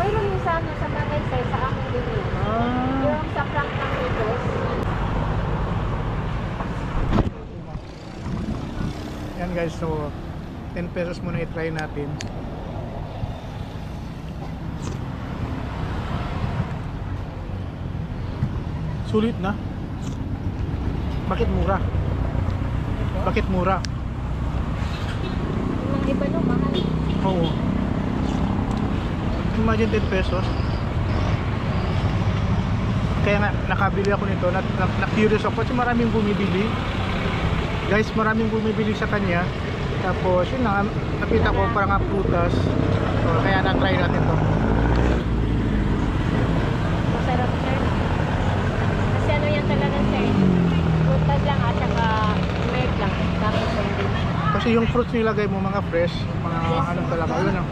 Mayroon yung sana sa Tagaysay sa aming dito. Ah. Yung sa ng Itos. Yan guys, so 10 pesos muna i-try natin. Sulit na. Bakit mura? Bakit mura? Mga iba no, mahal. Oo. Imagine 10 pesos. Kaya nga, nakabili ako nito. Na, na, na-curious ako kasi maraming bumibili. Guys, maraming bumibili sa kanya. Tapos, yun na, nakita ko parang nga prutas. So, kaya na-try natin to. Masarap sir. Kasi ano yan talaga sir. Prutas lang at saka milk lang. Tapos hindi. Kasi yung fruits nilagay mo, mga fresh, mga ano talaga, yun oh.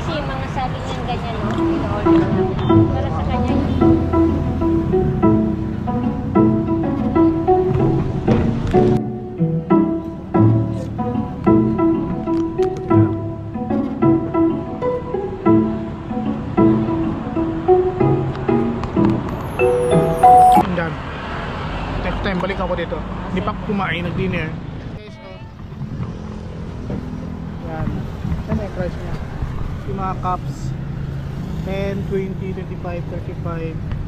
Kasi yung mga saging yan ganyan no. Ino-order lang namin. Para sa kanya. Next time, balik ako dito. Hindi pa kumain, nag-dinner. Guys, oh. Yan. Ano yung price niya? Yung mga cups. 10, 20, 25, 35.